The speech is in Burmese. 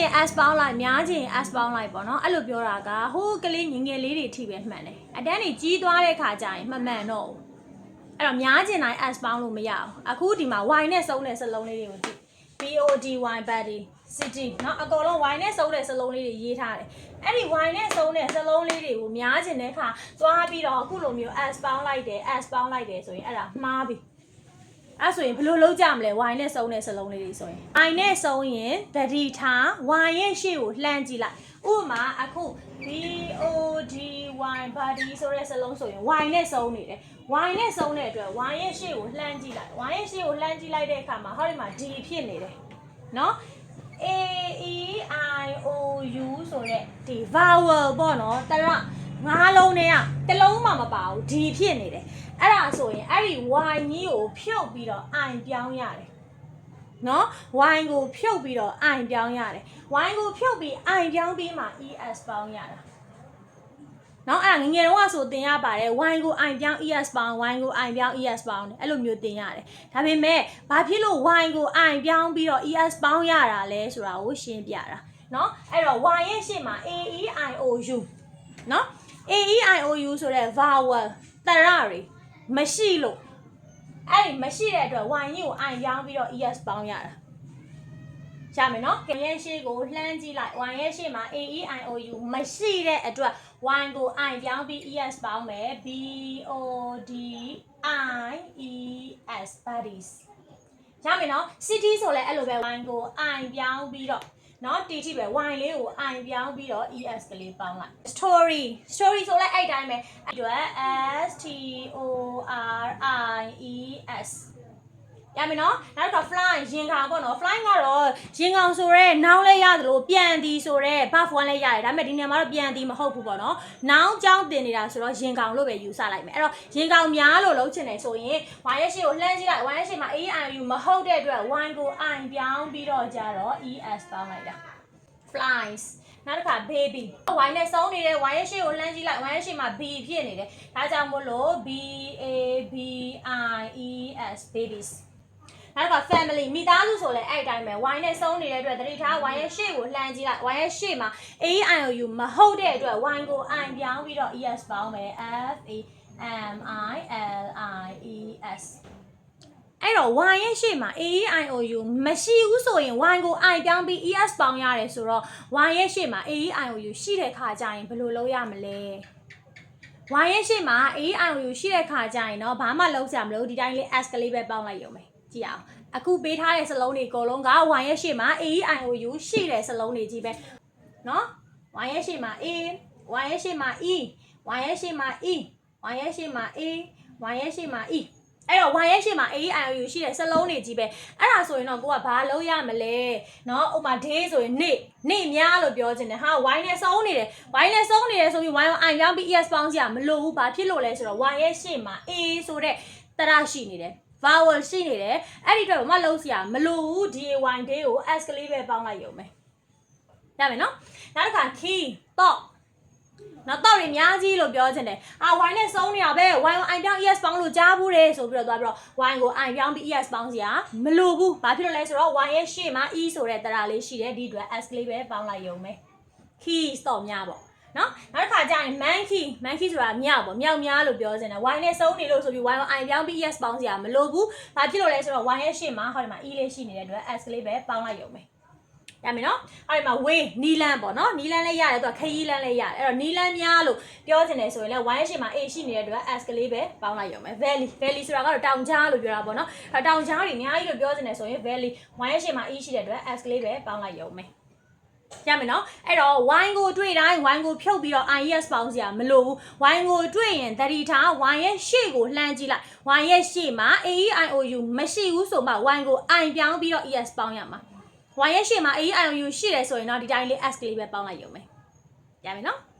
ရင် s ပေါင်းလိုက်များချင်ရင် s ပေါင်းလိုက်ပေါ့နော်အဲ့လိုပြောတာကဟိုးကလေးငယ်ငယ်လေးတွေအထိပဲမှန်တယ်အတန်းတွေကြီးသွားတဲ့ခါကျရင်မမှန်တော့ဘူးအဲ့တော့များချင်တိုင်း s ပေါင်းလို့မရအောင်အခုဒီမှာ y နဲ့စုံတဲ့စလုံးလေးတွေကိုကြည့် BODY body city เนาะအကုန်လုံး y နဲ့စုံတဲ့စလုံးလေးတွေရေးထားတယ်အဲ့ဒီ y နဲ့စုံတဲ့စလုံးလေးတွေကိုများချင်တဲ့ခါသွားပြီးတော့အခုလိုမျိုး s ပေါင်းလိုက်တယ် s ပေါင်းလိုက်တယ်ဆိုရင်အဲ့ဒါမှားပြီ အဲ့ဆိုရင်ဘယ်လိုလုပ်ကြမလဲ y နဲ့စုံတဲ့စလုံးလေးတွေဆိုရင် y နဲ့စုံရင်တတိထား y ရဲ့ရှေ့ကိုလှမ်းကြည့်လိုက်ဥပမာအခု b o d y body ဆိုတဲ့စလုံးဆိုရင် y နဲ့စုံနေတယ် y နဲ့စုံတဲ့အတွက် y ရဲ့ရှေ့ကိုလှမ်းကြည့်လိုက် y ရဲ့ရှေ့ကိုလှမ်းကြည့်လိုက်တဲ့အခါမှာဟောဒီမှာ d ဖြစ်နေတယ်နော် a e i o u ဆိုတဲ့ဒီ vowel ပေါ့နော်တရ ငါးလုံးနဲ့ကတစ်လုံးမှမပါဘူး d ဖြစ်နေတယ်အဲ့ဒါဆိုရင်အဲ့ဒီ y ကြီးကိုဖြုတ်ပြီးတော့ i ပြောင်းရတယ်နော် y ကိုဖြုတ်ပြီးတော့ i ပြောင်းရတယ် y ကိုဖြုတ်ပြီး i ပြောင်းပြီးမှ es ပေါင်းရတာနော်အဲ့ဒါငယ်ငယ်တုန်းကဆိုသင်ရပါတယ် y ကို i ပြောင်း es ပေါင်း y ကို i ပြောင်း es ပေါင်းတယ်အဲ့လိုမျိုးသင်ရတယ်ဒါပေမဲ့ဘာဖြစ်လို့ y ကို i ပြောင်းပြီးတော့ es ပေါင်းရတာလဲဆိုတာကိုရှင်းပြတာနော်အဲ့တော့ y ရဲ့ရှေ့မှာ a e i o u နော် a e i o u ဆိုတဲ့ vowel တရတွေမရှိလို့အဲ့ဒီမရှိတဲ့အတွက် y ကြီးကို i ပြောင်းပြီးတော့ es ပေါင်းရတာရှာမယ်နော်။ရဲ့ရှေ့ကိုလှမ်းကြည့်လိုက် y ရဲ့ရှေ့မှာ a e i o u မရှိတဲ့အတွက် y ကို i ပြောင်းပြီး es ပေါင်းမယ် b o d i e s bodies ရမယ်နော် city ဆိုလဲအဲ့လိုပဲ y ကို i ပြောင်းပြီးတော့ နော် t ထိပဲ y လေးကို i ပြောင်းပြီးတော့ es ကလေးပေါင်းလိုက် story story ဆိုလဲအဲ့တိုင်းပဲအဲ့တော့ s t o r i e s ရမယ်နော်နောက်တစ်ခါ fly ရင်ကောင်ပေါ့နော် fly ကတော့ရင်ကောင်ဆိုရဲနောင်လဲရတယ်လို့ပြန်သည်ဆိုရဲ buff one လဲရတယ်ဒါပေမဲ့ဒီနေရာမှာတော့ပြန်သည်မဟုတ်ဘူးပေါ့နော်နောင်ကြောင်းတင်နေတာဆိုတော့ရင်ကောင်လို့ပဲယူဆလိုက်မယ်အဲ့တော့ရင်ကောင်များလို့လုံးချင်တယ်ဆိုရင် y ရဲ့ရှေ့ကိုလှမ်းကြည့်လိုက် y ရဲ့ရှေ့မှာ a i u မဟုတ်တဲ့အတွက် y ကို i ပြောင်းပြီးတော့ကြတော့ es ပေါင်းလိုက်တာ flies နောက်တစ်ခါ baby y နဲ့စုံနေတယ် y ရဲ့ရှေ့ကိုလှမ်းကြည့်လိုက် y ရဲ့ရှေ့မှာ b ဖြစ်နေတယ်ဒါကြောင့်မို့လို့ b a b i e s babies နောက်တစ်ခါ family မိသားစုဆိုလဲအဲ့အတိုင်းပဲဝိုင်းနဲ့ဆုံးနေတဲ့အတွက်တတိထားဝိုင်းရဲ့ရှေ့ကိုလှမ်းကြည့်လိုက်ဝိုင်းရဲ့ရှေ့မှာ a i o u မဟုတ်တဲ့အတွက်ဝိုင်းကို i ပြောင်းပြီးတော့ es ပေါင်းမယ် f a m i l i e s အဲ့တော့ y ရဲ့ရှေ့မှာ a e i o u မရှိဘူးဆိုရင် y ကို i ပြောင်းပြီး es ပေါင်းရတယ်ဆိုတော့ y ရဲ့ရှေ့မှာ a e i o u ရှိတဲ့ခါကျရင်ဘယ်လိုလုပ်ရမလဲ y ရဲ့ရှေ့မှာ a e i o u ရှိတဲ့ခါကျရင်တော့ဘာမှလုပ်စရာမလိုဒီတိုင်းလေး s ကလေးပဲပေါင်းလိုက်ရုံပဲ ကြည့်အောင်အခုပေးထားတဲ့စလုံးတွေအကုန်လုံးက y ရဲ့ရှေ့မှာ a e i o u ရှိတဲ့စလုံးတွေကြီးပဲเนาะ y ရဲ့ရှေ့မှာ a y ရဲ့ရှေ့မှာ e y ရဲ့ရှေ့မှာ e y ရဲ့ရှေ့မှာ a y ရဲ့ရှေ့မှာ e အဲ့တော့ y ရဲ့ရှေ့မှာ a e i o u ရှိတဲ့စလုံးတွေကြီးပဲအဲ့ဒါဆိုရင်တော့ကိုကဘာလုပ်ရမလဲเนาะဥပမာ day ဆိုရင်နေ့နေ့များလို့ပြောချင်တယ်ဟာ y နဲ့စုံနေတယ် y နဲ့စုံနေတယ်ဆိုပြီး y ကို i ပြောင်းပြီး es ပေါင်းစရာမလိုဘူးဘာဖြစ်လို့လဲဆိုတော့ y ရဲ့ရှေ့မှာ a ဆိုတဲ့တရရှိနေတယ် vowel ရှိနေတယ်အဲ့ဒီအတွက်ဘာမှလုံးစရာမလိုဘူး day day ကို s ကလေးပဲပေါင်းလိုက်ရုံပဲရမယ်နော်နောက်တစ်ခါ key thought နော်တော့ရအများကြီးလို့ပြောချင်တယ်အာ y နဲ့စုံနေတာပဲ y ကို i ပြောင်း es ပေါင်းလို့ကြားဘူးတယ်ဆိုပြီးတော့သွားပြီးတော့ y ကို i ပြောင်းပြီး es ပေါင်းစရာမလိုဘူးဘာဖြစ်လို့လဲဆိုတော့ y ရဲ့ရှေ့မှာ e ဆိုတဲ့တရာလေးရှိတယ်ဒီအတွက် s ကလေးပဲပေါင်းလိုက်ရုံပဲ keys တော့များပေါ့ နော်နောက်တစ်ခါကျရင် monkey monkey ဆိုတာမြောက်ပေါ့မြောက်များလို့ပြောချင်တယ် y နဲ့စုံနေလို့ဆိုပြီး y ကို i ပြောင်းပြီး es ပေါင်းစရာမလိုဘူးဘာဖြစ်လို့လဲဆိုတော့ y ရဲ့ရှေ့မှာဟောဒီမှာ e လေးရှိနေတဲ့အတွက် s ကလေးပဲပေါင်းလိုက်ရုံပဲရမယ်နော်အဲ့ဒီမှာ way နီလန်းပေါ့နော်နီလန်းလည်းရတယ်သူကခရီးလန်းလည်းရတယ်အဲ့တော့နီလန်းများလို့ပြောချင်တယ်ဆိုရင်လည်း y ရဲ့ရှေ့မှာ a ရှိနေတဲ့အတွက် s ကလေးပဲပေါင်းလိုက်ရုံပဲ valley valley ဆိုတာကတော့တောင်ကြားလို့ပြောတာပေါ့နော်အဲ့တောင်ကြားတွေအများကြီးလို့ပြောချင်တယ်ဆိုရင် valley y ရဲ့ရှေ့မှာ e ရှိတဲ့အတွက် s ကလေးပဲပေါင်းလိုက်ရုံပဲ ရမယ်နော်အဲ့တော့ y ကိုတွေ့တိုင်း y ကိုဖြုတ်ပြီးတော့ is ပေါင်းစရာမလိုဘူး y ကိုတွေ့ရင်တတိထား y ရဲ့ရှေ့ကိုလှမ်းကြည့်လိုက် y ရဲ့ရှေ့မှာ a e i o u မရှိဘူးဆိုမှ y ကို i ပြောင်းပြီးတော့ es ပေါင်းရမှာ y ရဲ့ရှေ့မှာ a e i o u ရှိတယ်ဆိုရင်တော့ဒီတိုင်းလေး s ကလေးပဲပေါင်းလိုက်ရုံပဲရမယ်နော်